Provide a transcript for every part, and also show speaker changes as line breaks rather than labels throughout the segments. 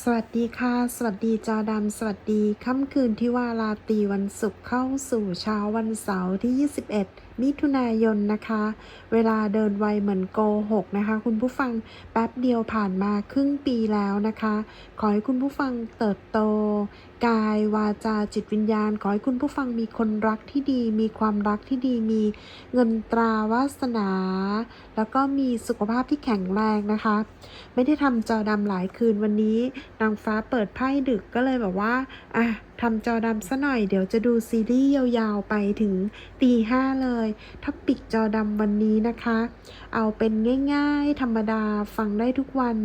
สวัสดีค่ะ สวัสดีจอดำสวัสดีค่ำคืนที่ว่าราตรีวันศุกร์เข้าสู่เช้าวันเสาร์ที่ 21 มิถุนายนนะคะ เวลาเดินไวเหมือนโกหกนะคะ คุณผู้ฟังแป๊บเดียวผ่านมาครึ่งปีแล้วนะคะ ขอให้คุณผู้ฟังเติบโต กาย วาจาจิตวิญญาณ ขอให้คุณผู้ฟังมีคนรักที่ดี มีความรักที่ดี มีเงินตราวาสนา แล้วก็มีสุขภาพที่แข็งแรงนะคะ ไม่ได้ทำจอดำหลายคืนวันนี้นางฟ้าเปิดไพ่ดึกก็เลยแบบว่าอะทำจอดำซะหน่อยเดี๋ยวจะดูซีรีส์ยาวๆไปถึงตีห้าเลยท็อปิกจอดำวันนี้นะคะ เอาเป็นง่ายๆ ธรรมดาฟังได้ทุกวัน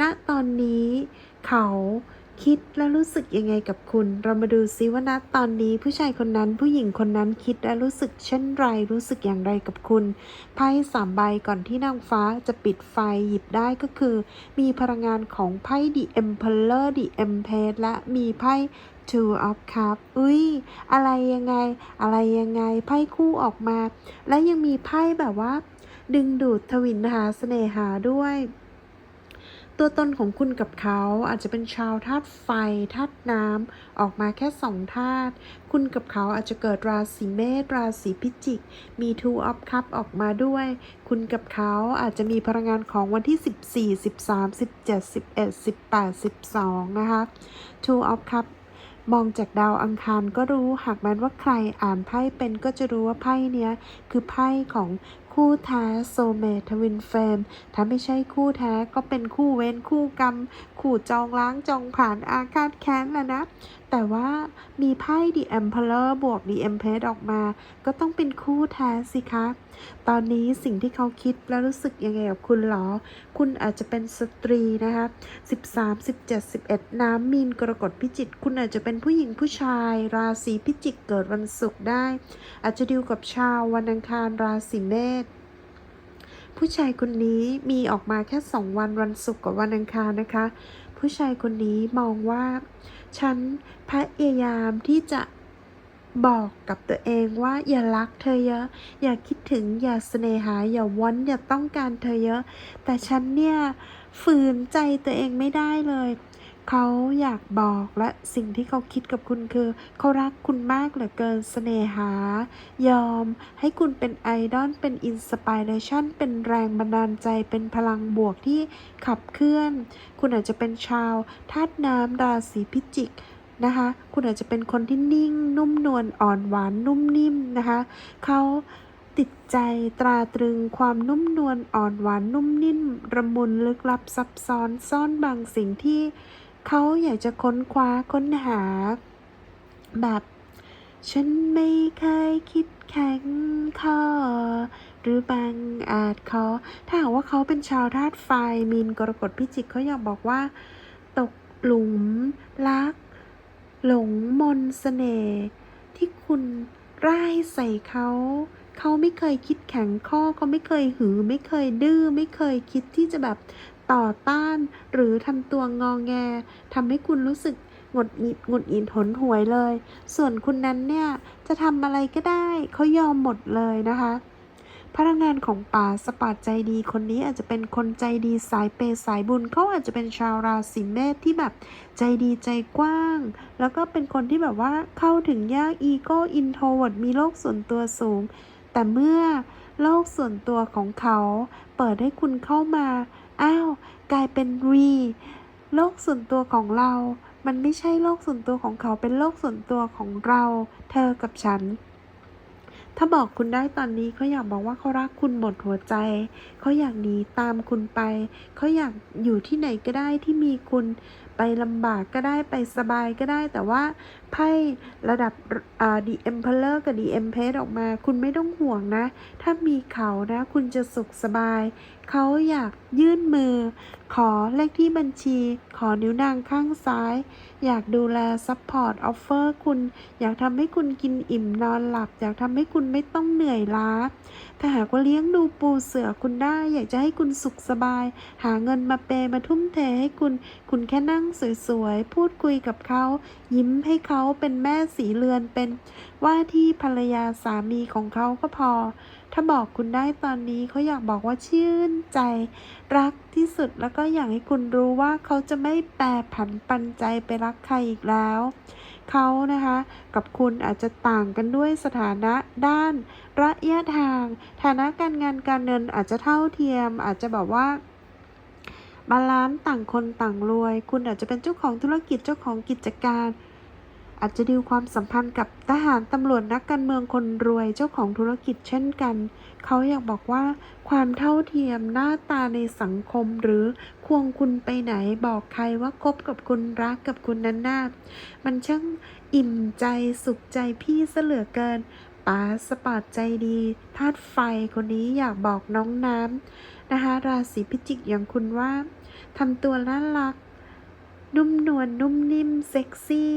ณตอนนี้เขา คิดและรู้สึกยังไงกับคุณ เรามาดูซิว่าณตอนนี้ ผู้ชายคนนั้นผู้หญิงคนนั้นคิดและรู้สึกเช่นไร รู้สึกอย่างไรกับคุณไพ่สามใบก่อนที่นางฟ้าจะปิดไฟหยิบได้ก็คือ มีพลังงานของไพ่ The Emperor The Empress และมีไพ่ Two of Cups อุ้ย อะไรยังไง อะไรยังไง ไพ่คู่ออกมา และยังมีไพ่แบบว่า ดึงดูดทวินหาเสน่หาด้วย ตัวตนของคุณกับเขาอาจจะเป็นชาวธาตุไฟธาตุน้ำออกมาแค่สองธาตุคุณกับเขาอาจจะเกิดราศีเมษราศีพิจิก มี Two of Cup ออกมาด้วย คุณกับเขาอาจจะมีพลังงานของวันที่ 14 13 17 11 18 12 นะคะ Two of Cup มองจากดาวอังคารก็รู้หากแม้ว่าใครอ่านไพ่เป็นก็จะรู้ว่าไพ่เนี้ยคือไพ่ของ คู่แท้โซเมทวินเฟมถ้าไม่ใช่คู่แท้ก็เป็นคู่เว้นคู่กรรม คู่จองล้างจองผ่านอาฆาตแค้นแล้วนะ แต่ว่ามีไพ่ The Emperor บวก The Empress ออกมา ก็ต้องเป็นคู่แท้สิคะตอนนี้สิ่งที่เขาคิดและรู้สึกยังไงกับคุณหรอ คุณอาจจะเป็นสตรีนะคะ13 17 11 น้ำมีนกรกฎพิจิกคุณอาจจะเป็นผู้หญิงผู้ชาย ราศีพิจิกเกิดวันศุกร์ได้ อาจจะดิวกับชาววันอังคารราศีเมษผู้ชายคนนี้มีออกมาแค่สองวันวันศุกร์กับวันอังคารนะคะ ผู้ชายคนนี้มองว่า ฉันพยายามที่จะ บอกกับตัวเองว่าอย่ารักเธอเยอะ อย่าคิดถึงอย่าเสน่หา อย่าวอนอย่าต้องการเธอเยอะ แต่ฉันเนี่ยฝืนใจตัวเองไม่ได้เลย เขาอยากบอกและสิ่งที่เขาคิดกับคุณคือ เขารักคุณมากเหลือเกินเสน่หา ยอมให้คุณเป็นไอดอลเป็นอินสปิเรชันเป็นแรงบันดาลใจเป็นพลังบวกที่ขับเคลื่อน คุณอาจจะเป็นชาวธาตุน้ำราศีพิจิก นะคะ คุณอาจจะเป็นคนที่นิ่ง นุ่มนวลอ่อนหวานนุ่มนิ่มนะคะเขาติดใจตราตรึงความนุ่มนวลอ่อนหวานนุ่มนิ่มระมุนลึกลับซับซ้อนซ่อนบางสิ่งที่เขาอยากจะค้นคว้าค้นหา แบบ ฉันไม่เคยคิดแข็งข้อหรือบังอาจขอถ้าหากว่าเขาเป็นชาวธาตุไฟมีนกรกฎพิจิกเขาอยากบอกว่า ตกหลุมรัก หลงมนต์เสน่ห์ที่คุณร่ายใส่เขา เขาไม่เคยคิดแข็งข้อเขาไม่เคยหือ ไม่เคยดื้อ ไม่เคยคิดที่จะแบบต่อต้าน หรือทำตัวงองแงทำให้คุณรู้สึกหงุดหงิดหงุดหงิดหนหวยเลย ส่วนคุณนั้นเนี่ยจะทำอะไรก็ได้ เขายอมหมดเลยนะคะ พนักงานของป่าสปาดใจดีคนนี้อาจจะเป็นคนใจดีสายเปย์สายบุญเขาอาจจะเป็นชาวราศีเมษที่แบบใจดีใจกว้าง แล้วก็เป็นคนที่แบบว่าเข้าถึงยากอีโก้อินโทรเวิร์ดมีโลกส่วนตัวสูง แต่เมื่อโลกส่วนตัวของเขาเปิดให้คุณเข้ามา อ้าว กลายเป็นวีโลกส่วนตัวของเรา มันไม่ใช่โลกส่วนตัวของเขาเป็นโลกส่วนตัวของเรา เธอกับฉัน ถ้าบอกคุณได้ตอนนี้เขาอยากบอกว่าเขารักคุณหมดหัวใจ เขาอยากหนีตามคุณไป เขาอยากอยู่ที่ไหนก็ได้ที่มีคุณ ไปลำบากก็ได้ไปสบายก็ได้ แต่ว่า ไพ่ระดับอ่า The Emperor กับ The Empress ออกมา คุณไม่ต้องห่วงนะ ถ้ามีเขานะ คุณจะสุขสบาย เขาอยากยื่นมือ ขอเลขที่บัญชี ขอนิ้วนางข้างซ้าย อยากดูแลซัพพอร์ตออฟเฟอร์คุณ อยากทำให้คุณกินอิ่มนอนหลับ อยากทำให้คุณไม่ต้องเหนื่อยล้า ถ้าหากว่าเลี้ยงดูปูเสือคุณได้ อยากจะให้คุณสุขสบาย หาเงินมาเปย์มาทุ่มเทให้คุณ คุณแค่นั่งสวยๆ พูดคุยกับเขา ยิ้มให้เขาเป็นแม่สีเรือนเป็นว่าที่ภรรยาสามีของเขาก็พอ ถ้าบอกคุณได้ตอนนี้เขาอยากบอกว่าชื่นใจ รักที่สุดแล้วก็อยากให้คุณรู้ว่าเขาจะไม่แปรผันปันใจไปรักใครอีกแล้ว เขานะคะ กับคุณอาจจะต่างกันด้วยสถานะด้านระยะทาง ฐานะการงานการเงินอาจจะเท่าเทียม อาจจะแบบว่าบาลานซ์ต่างคนต่างรวย คุณอาจจะเป็นเจ้าของธุรกิจเจ้าของกิจการ อาจจะดีลความสัมพันธ์กับทหารตำรวจนักการเมืองคนรวยเจ้าของธุรกิจเช่นกัน เขาอยากบอกว่า ความเท่าเทียมหน้าตาในสังคมหรือควงคุณไปไหนบอกใครว่าคบกับคุณรักกับคุณนั้นน่ามันช่างอิ่มใจสุขใจพี่เสเหลือเกินป๋าสปอร์ตใจดีธาตุไฟคนนี้อยากบอกน้องน้ำนะคะราศีพิจิกอย่างคุณว่าทำตัวน่ารัก นุ่มนวลนุ่มนิ่ม เซ็กซี่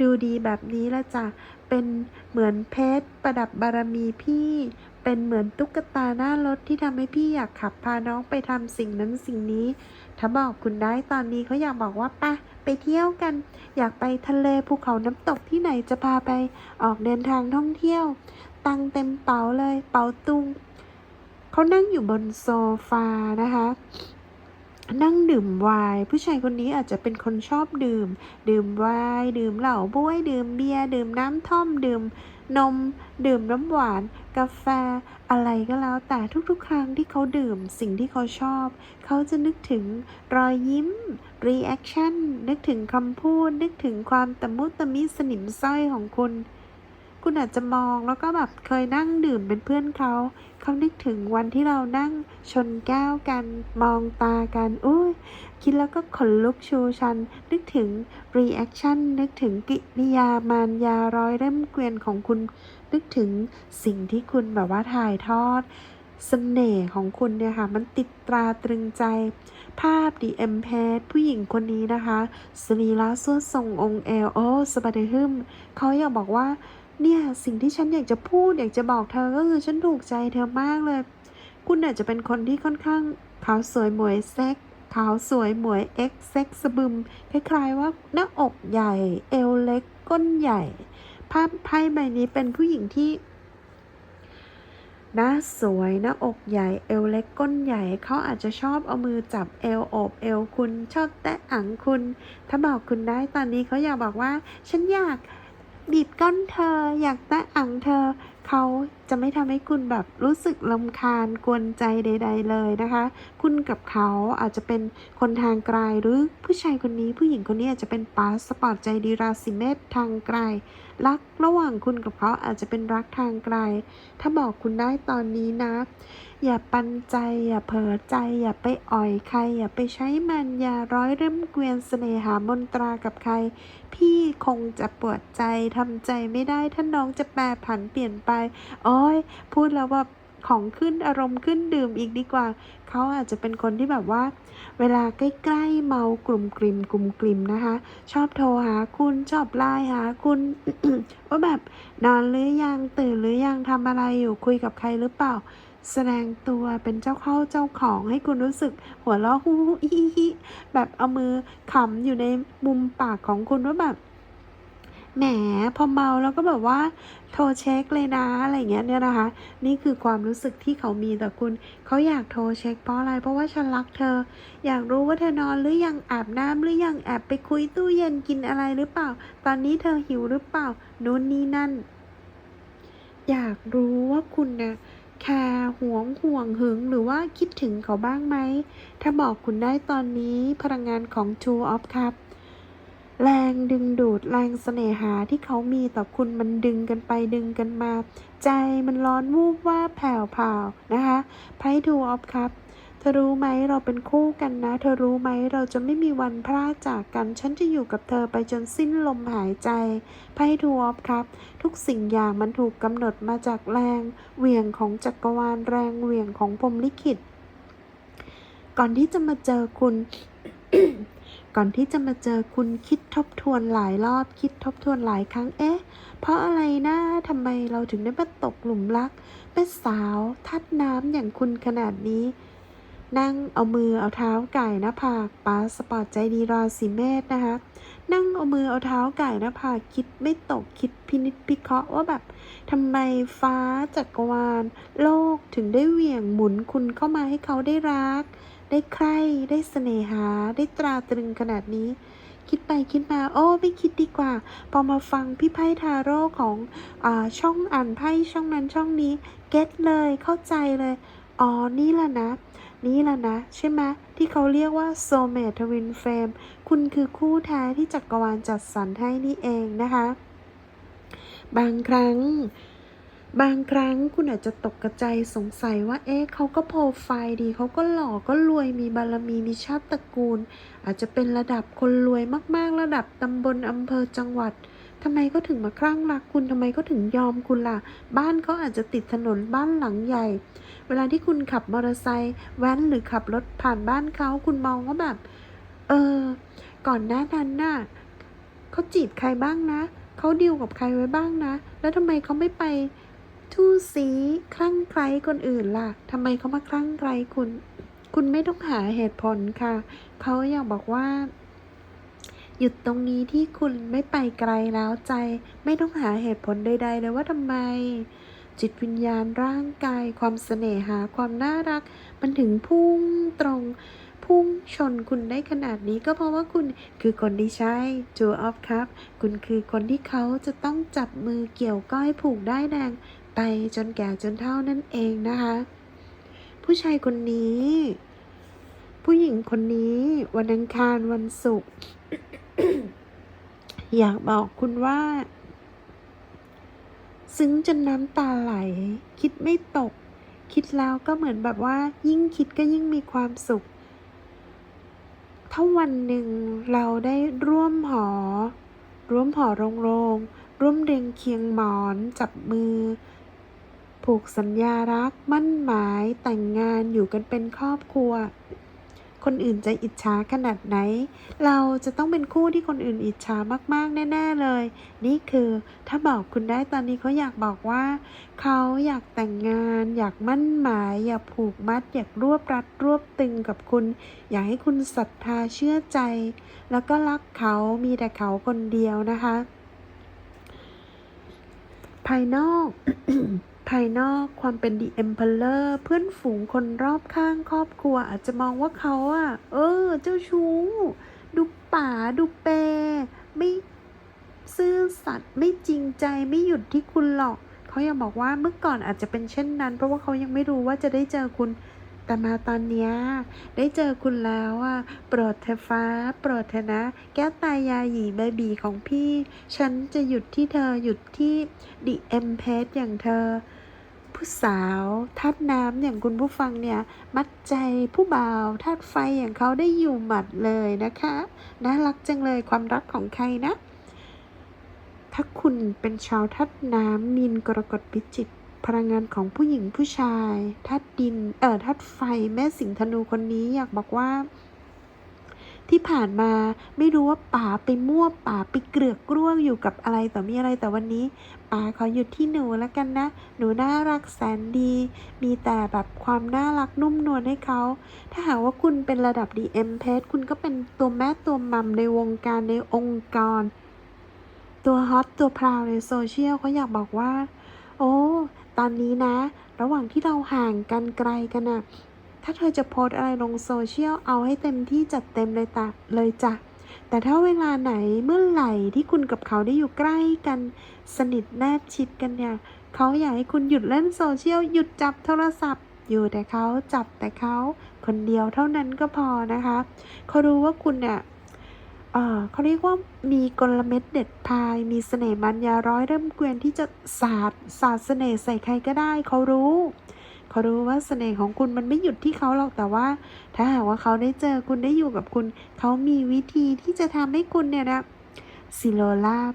ดูดีแบบนี้ละจ้ะ เป็นเหมือนเพชรประดับบารมีพี่ เป็นเหมือนตุ๊กตาหน้ารถที่ทำให้พี่อยากขับพาน้องไปทำสิ่งนั้นสิ่งนี้ ถ้าบอกคุณได้ตอนนี้เขาอยากบอกว่าปะไปเที่ยวกัน อยากไปทะเลภูเขาน้ำตกที่ไหนจะพาไป ออกเดินทางท่องเที่ยว ตังเต็มเป๋าเลย เป๋าตุง เขานั่งอยู่บนโซฟานะคะ นั่งดื่มไวน์ผู้ชายคนนี้อาจจะเป็นคนชอบดื่ม ดื่มไวน์ดื่มเหล้าบ้วย ดื่มเบียร์ดื่มน้ำท่อม ดื่มนม ดื่มน้ำหวาน กาแฟ อะไรก็แล้ว แต่ทุกๆ ครั้งที่เขาดื่มสิ่งที่เขาชอบ เขาจะนึกถึงรอยยิ้มรีแอคชั่นนึกถึงคำพูด นึกถึงความตะมุตะมิสนิมสร้อยของคุณ คุณอาจจะมองแล้วก็แบบเคยนั่งดื่มเป็นเพื่อนเขา เขานึกถึงวันที่เรานั่งชนแก้วกัน มองตากันอุ้ยคิดแล้วก็ขนลุกชูชัน นึกถึงรีแอคชั่นนึกถึงกิริยามารยาร้อยเล่มเกวียนของคุณ นึกถึงสิ่งที่คุณแบบว่าถ่ายทอดเสน่ห์ของคุณเนี่ยค่ะ มันติดตราตรึงใจ ภาพดีเอ็มเพสผู้หญิงคนนี้นะคะ สรีระสวดทรงองค์เอลโอสบาเดฮึมเขาอยากบอกว่า เนี่ยสิ่งที่ฉันอยากจะพูดอยากจะบอกเธอก็คือฉันถูกใจเธอมากเลย คุณอาจจะเป็นคนที่ค่อนข้างขาวสวยหมวยเซ็กขาวสวยหมวยเอ็กเซ็กสบึมคล้ายๆว่าหน้าอกใหญ่ เอวเล็กก้นใหญ่ ภาพไพ่ใบนี้เป็นผู้หญิงที่หน้าสวยหน้าอกใหญ่เอวเล็กก้นใหญ่เขาอาจจะชอบเอามือจับเอวโอบเอวคุณชอบแตะอังคุณ ถ้าบอกคุณได้ตอนนี้เขาอยากบอกว่า ฉันอยาก บีบก้นเธอ อยากแตะอังเธอเขาจะไม่ทำให้คุณแบบรู้สึกลำคาญกวนใจใด ๆ เลยนะคะ คุณกับเขาอาจจะเป็นคนทางไกลหรือผู้ชายคนนี้ผู้หญิงคนนี้อาจจะเป็นปาสปอร์ตใจดีราศีเมษทางไกล รักระหว่างคุณกับเขาอาจจะเป็นรักทางไกล ถ้าบอกคุณได้ตอนนี้นะ อย่าปันใจอย่าเผลอใจ อย่าไปอ่อยใคร อย่าไปใช้มันอย่าร้อยเริ่มเกวียนเสน่หามนตรากับใคร พี่คงจะปวดใจทำใจไม่ได้ถ้าน้องจะแปรผันเปลี่ยนไปโอ้ยพูดแล้วว่าของขึ้นอารมณ์ขึ้นดื่มอีกดีกว่า เขาอาจจะเป็นคนที่แบบว่า เวลาใกล้ๆเมากลุ่มกลิ่มกลุ่มกลิ่มนะคะ ชอบโทรหาคุณชอบไลน์หาคุณว่าแบบนอนหรือยังตื่นหรือยังทำอะไรอยู่คุยกับใครหรือเปล่า แสดงตัวเป็นเจ้าเข้าเจ้าของให้คุณรู้สึกหัวเราะฮู้ฮู้อีฮิฮิแบบเอามือขำอยู่ในมุมปากของคุณว่าแบบ แหมพอเมาแล้วก็แบบว่าโทรเช็คเลยนะอะไรเงี้ยเนี่ยนะคะ นี่คือความรู้สึกที่เขามีต่อคุณ เขาอยากโทรเช็คเพราะอะไร เพราะว่าฉันรักเธอ อยากรู้ว่าเธอนอนหรือยังอาบน้ำหรือยังแอบไปคุยตู้เย็นกินอะไรหรือเปล่า ตอนนี้เธอหิวหรือเปล่านู่นนี่นั่น อยากรู้ว่าคุณนะแคร์หวงห่วงหึงหรือว่าคิดถึงเขาบ้างไหม ถ้าบอกคุณได้ตอนนี้พลังงานของ Two of Cup แรงดึงดูดแรงเสน่หาที่เขามีต่อคุณมันดึงกันไปดึงกันมา ใจมันร้อนวูบว่าแผ่วผ่านะคะไพ่ Two of Cup เธอรู้ไหมเราเป็นคู่กันนะ เธอรู้ไหมเราจะไม่มีวันพลาดจากกัน ฉันจะอยู่กับเธอไปจนสิ้นลมหายใจไพ่ทูออฟครับ ทุกสิ่งอย่างมันถูกกำหนดมาจากแรงเหวี่ยงของจักรวาลแรงเหวี่ยงของพรมลิขิต ก่อนที่จะมาเจอคุณ ก่อนที่จะมาเจอคุณคิดทบทวนหลายรอบคิดทบทวนหลายครั้ง เอ๊ะ เพราะอะไรนะทำไมเราถึงได้มาตกหลุมรัก เป็นสาวทัดน้ำอย่างคุณขนาดนี้ นั่งเอามือเอาเท้าไก่หน้าผากป้าสปอร์ตใจดีราศีเมษนะคะ นั่งเอามือเอาเท้าไก่หน้าผากคิดไม่ตกคิดพินิจพิเคราะห์ว่าแบบทำไมฟ้าจักรวาล โลกถึงได้เหวี่ยงหมุนคุณเข้ามาให้เขาได้รัก ได้ใคร่ได้เสน่หา ได้ตราตรึงขนาดนี้ คิดไปคิดมา โอ้ไม่คิดดีกว่า พอมาฟังพี่ไพ่ทาโร่ของอช่องอ่านไพ่ช่องนั้นช่องนี้ เก็ตเลยเข้าใจเลย อ๋อ นี่แหละนะ นี่แหละนะ ใช่ไหมที่เขาเรียกว่า soulmate twin flame คุณคือคู่แท้ที่จักรวาลจัดสรรให้นี่เองนะคะ บางครั้ง บางครั้งคุณอาจจะตกกระใจสงสัยว่า เอ๊ะเขาก็โปรไฟล์ดี เขาก็หล่อ ก็รวย มีบารมี มีชาติตระกูล อาจจะเป็นระดับคนรวยมากๆ ระดับตำบลอำเภอจังหวัดทำไมก็ถึงมาคลั่งรักคุณทำไมก็ถึงยอมคุณล่ะ บ้านเขาอาจจะติดถนนบ้านหลังใหญ่ เวลาที่คุณขับมอเตอร์ไซค์แว้นหรือขับรถผ่านบ้านเขาคุณมองว่าแบบ เออ ก่อนหน้านั้นน่ะเขาจีบใครบ้างนะ เขาดีลกับใครไว้บ้างนะ แล้วทำไมเขาไม่ไป ทู่สีคลั่งไคล้คนอื่นล่ะทำไมเขามาคลั่งไคล้คุณ คุณไม่ต้องหาเหตุผลค่ะ เขาอยากบอกว่า หยุดตรงนี้ที่คุณไม่ไปไกลแล้วใจ ไม่ต้องหาเหตุผลใด ๆ เลยว่าทำไม จิตวิญญาณร่างกาย ความเสน่หาความน่ารัก มันถึงพุ่งตรงพุ่งชนคุณได้ขนาดนี้ก็เพราะว่าคุณคือคนที่ใช่จูออฟครับคุณคือคนที่เขาจะต้องจับมือเกี่ยวก้อยผูกได้แดง ไปจนแก่จนเท่านั่นเองนะคะ ผู้ชายคนนี้ ผู้หญิงคนนี้วันอังคารวันศุกร์อยากบอกคุณว่า ซึ้งจนน้ำตาไหล คิดไม่ตก คิดแล้วก็เหมือนแบบว่า ยิ่งคิดก็ยิ่งมีความสุข ถ้าวันหนึ่งเราได้ร่วมหอ ร่วมหอโรงโรงร่วมเรียงเคียงหมอน จับมือ ผูกสัญญารัก มั่นหมายแต่งงานอยู่กันเป็นครอบครัว คนอื่นจะอิจฉาขนาดไหน เราจะต้องเป็นคู่ที่คนอื่นอิจฉามากๆ แน่ ๆเลย นี่คือถ้าบอกคุณได้ตอนนี้เขาอยากบอกว่า เขาอยากแต่งงาน อยากมั่นหมาย อยากผูกมัด อยากรวบรัดรวบตึงกับคุณ อยากให้คุณศรัทธาเชื่อใจ แล้วก็รักเขามีแต่เขาคนเดียวนะคะ ภายนอกภายนอกความเป็นดีเอ็มพาร์เพื่อนฝูงคนรอบข้างครอบครัวอาจจะมองว่าเขาอะเออ เจ้าชู้ ดูป่าดูเป ไม่ซื่อสัตย์ไม่จริงใจไม่หยุดที่คุณหรอก เขายังบอกว่าเมื่อก่อนอาจจะเป็นเช่นนั้น เพราะว่าเขายังไม่รู้ว่าจะได้เจอคุณ แต่มาตอนนี้ได้เจอคุณแล้วอะโปรดเถอฟ้า โปรดเถอนะ แก้วตายาหยีเบบีของพี่ ฉันจะหยุดที่เธอหยุดที่ดิเอ็มเพสอย่างเธอ ผู้สาวธาตุน้ำอย่างคุณผู้ฟังเนี่ย มัดใจผู้บ่าวธาตุไฟอย่างเขาได้อยู่หมัดเลยนะคะน่ารักจังเลยความรักของใครนะ ถ้าคุณเป็นชาวธาตุน้ำมีนกรกฎพิจิก พลังงานของผู้หญิงผู้ชายธาตุดิน เอ่อธาตุไฟ แม่สิงธนูคนนี้อยากบอกว่า ที่ผ่านมาไม่รู้ว่าป๋าไปมั่วป๋าไปเกลือกกล้วงอยู่กับอะไรต่อมีอะไรแต่วันนี้ป๋าขอหยุดที่หนูแล้วกันนะ หนูน่ารักแสนดี มีแต่แบบความน่ารักนุ่มนวลให้เขา ถ้าหากว่าคุณเป็นระดับ DM p a g e คุณก็เป็นตัวแม่ตัวมัมในวงการในองค์กร ตัวฮอตตัวพราวในโซเชียลเขาอยากบอกว่า โอ้ ตอนนี้นะ ระหว่างที่เราห่างกันไกลกันอะถ้าเธอจะโพสอะไรลงโซเชียลเอาให้เต็มที่จัดเต็มเลยตะเลยจ้ะแต่ถ้าเวลาไหนเมื่อไหร่ที่คุณกับเขาได้อยู่ใกล้กัน สนิทแนบชิดกันเนี่ย เขาอยากให้คุณหยุดเล่นโซเชียลหยุดจับโทรศัพท์ อยู่แต่เขาจับแต่เขาคนเดียวเท่านั้นก็พอนะคะ เขารู้ว่าคุณเนี่ย เขาเรียกว่ามีกลเม็ดเด็ดพาย มีเสน่ห์มันยาร้อยเริ่มเกวียนที่จะสาดสาดเสน่ห์ใส่ใครก็ได้เขารู้เขารู้ว่าเสน่ห์ของคุณมันไม่หยุดที่เขาหรอกแต่ว่า ถ้าหากว่าเขาได้เจอคุณได้อยู่กับคุณ เขามีวิธีที่จะทำให้คุณเนี่ยนะสิโลลาบ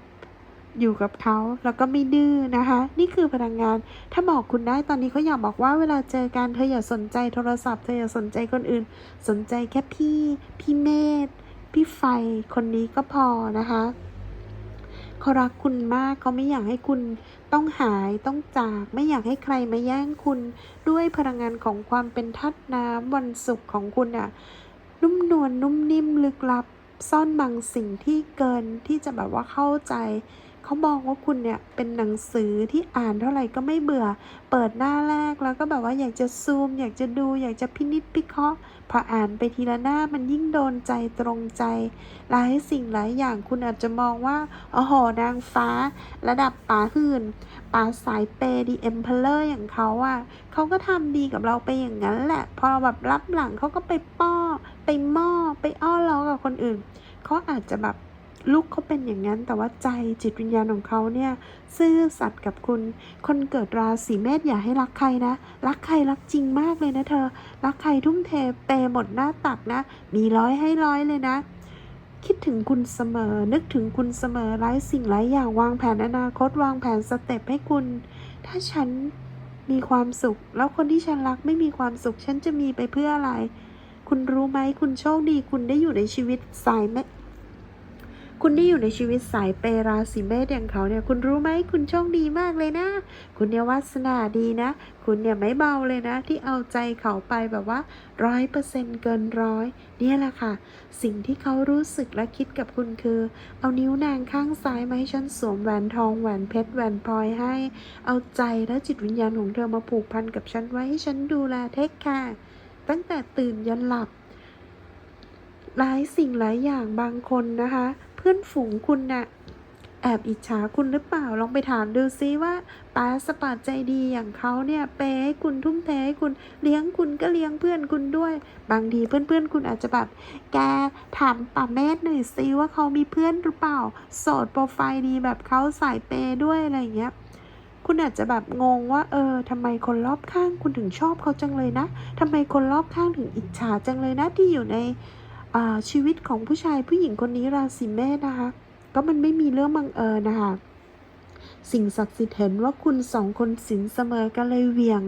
อยู่กับเขาแล้วก็ไม่ดื้อนะคะ นี่คือพลังงาน ถ้าบอกคุณได้ตอนนี้เขาอยากบอกว่าเวลาเจอกันเธออย่าสนใจโทรศัพท์เธออย่าสนใจคนอื่น สนใจแค่พี่พี่เมธ พี่ไฟคนนี้ก็พอนะคะเขารักคุณมากเขาไม่อยากให้คุณต้องหายต้องจาก ไม่อยากให้ใครมาแย่งคุณ ด้วยพลังงานของความเป็นทัดน้ำวันศุกร์ของคุณอะนุ่มนวลนุ่มนิ่มลึกลับ ซ่อนบางสิ่งที่เกินที่จะแบบว่าเข้าใจ เขามองว่าคุณเนี่ยเป็นหนังสือที่อ่านเท่าไหร่ก็ไม่เบื่อ เปิดหน้าแรกแล้วก็แบบว่าอยากจะซูม อยากจะดู อยากจะพินิจพิเคราะห์พออ่านไปทีละหน้ามันยิ่งโดนใจตรงใจ หลายสิ่งหลายอย่างคุณอาจจะมองว่าโอ้โหนางฟ้า ระดับป๋าหื่นป๋าสายเปย์ดีเอ็มเพลเลอร์อย่างเขาอะเขาก็ทำดีกับเราไปอย่างนั้นแหละ พอแบบรับหลังเขาก็ไปป้อ ไปหม้อไปอ้อล้อกับคนอื่นเขาอาจจะแบบ ลูกเขาเป็นอย่างนั้น แต่ว่าใจจิตวิญญาณของเขาเนี่ยซื่อสัตย์กับคุณ คนเกิดราศีเมษอย่าให้รักใครนะ รักใครรักจริงมากเลยนะเธอ รักใครทุ่มเทเปย์หมดหน้าตักนะ มีร้อยให้ร้อยเลยนะ คิดถึงคุณเสมอ นึกถึงคุณเสมอหลายสิ่งหลายอย่างวางแผนอนาคตวางแผนสเต็ปให้คุณ ถ้าฉันมีความสุข แล้วคนที่ฉันรักไม่มีความสุข ฉันจะมีไปเพื่ออะไร คุณรู้ไหมคุณโชคดี คุณได้อยู่ในชีวิตสายเม คุณได้อยู่ในชีวิตสายเปราศีเมษอย่างเขาเนี่ย คุณรู้ไหมคุณโชคดีมากเลยนะ คุณเนี่ยวาสนาดีนะ คุณเนี่ยไม่เบาเลยนะ ที่เอาใจเขาไปแบบว่าร้อยเปอร์เซ็นต์เกินร้อยเนี่ยแหละค่ะ สิ่งที่เขารู้สึกและคิดกับคุณคือ เอานิ้วนางข้างซ้ายมาให้ฉันสวมแหวนทองแหวนเพชรแหวนพลอยให้ เอาใจและจิตวิญญาณของเธอมาผูกพันกับฉันไว้ให้ฉันดูแลเทคค่ะ ตั้งแต่ตื่นยันหลับหลายสิ่งหลายอย่างบางคนนะคะ พื่อนฝูงคุณน่ะแอบอิจฉาคุณหรือเปล่าลองไปถามดูซิว่าป้าสปาร์ใจดีอย่างเขาเนี่ยเปย์ให้คุณทุ่มเทให้คุณเลี้ยงคุณก็เลี้ยงเพื่อนคุณด้วย บางทีเพื่อนๆ คุณอาจจะแบบแกถามป่าเมธหน่อยซิว่าเขามีเพื่อนหรือเปล่า โสดโปรไฟล์ดีแบบเขาสายเปย์ด้วยอะไรอย่างเงี้ยคุณอาจจะแบบงงว่า เออทำไมคนรอบข้างคุณถึงชอบเขาจังเลยนะทำไมคนรอบข้างถึงอิจฉาจังเลยนะที่อยู่ใน ชีวิตของผู้ชายผู้หญิงคนนี้ราศีเมษนะคะ ก็มันไม่มีเรื่องบังเอิญนะคะสิ่งศักดิ์สิทธิ์เห็นว่าคุณสองคนสินเสมอกันเลยเวียง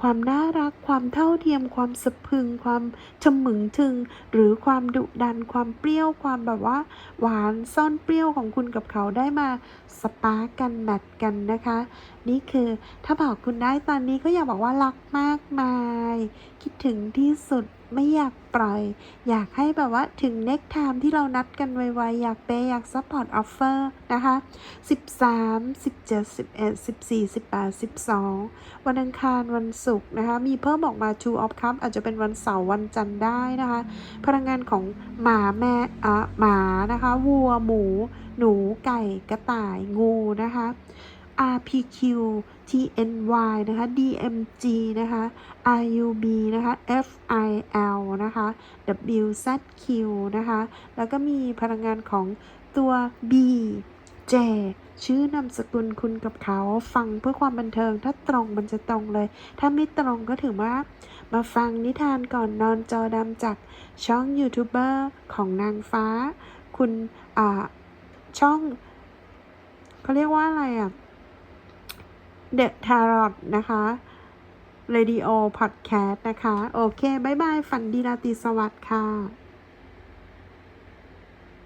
ความน่ารัก ความเท่าเทียม ความสะพึง ความชมึงถึง หรือความดุดัน ความเปรี้ยว ความแบบว่า หวานซ่อนเปรี้ยวของคุณกับเขาได้มาสปาร์กกันแมทกันนะคะ นี่คือถ้าบอกคุณได้ตอนนี้ก็อยากบอกว่ารักมากมาย คิดถึงที่สุด ไม่อยากปล่อย อยากให้แบบว่าถึงเน็กไทม์ที่เรานัดกันไวๆ อยากเปย์อยากซัพพอร์ตออฟเฟอร์นะคะ 13 17 11 14 18 12 วันอังคารวันศุกร์นะคะ มีเพิ่มออกมา Two of Cup อาจจะเป็นวันเสาร์วันจันทร์ได้นะคะ พลังงานของหมาแม่อะหมานะคะ วัวหมู หนูไก่กระต่ายงูนะคะ RPQ TNY นะคะ DMG นะคะ RUB นะคะ FIL นะคะ WZQ นะคะ แล้วก็มีพลังงานของตัว B J ชื่อนามสกุลคุณกับเขาฟังเพื่อความบันเทิงถ้าตรงมันจะตรงเลย ถ้าไม่ตรงก็ถือว่า มาฟังนิทานก่อนนอนจอดำจากช่องยูทูบเบอร์ของนางฟ้า คุณ อ่า ช่อง เขาเรียกว่าอะไรอะ เดอะทารอ t นะคะ Radio Podcast นะคะ โอเคบายบาย ฝันดีราตรีสวัสดิ์ค่ะ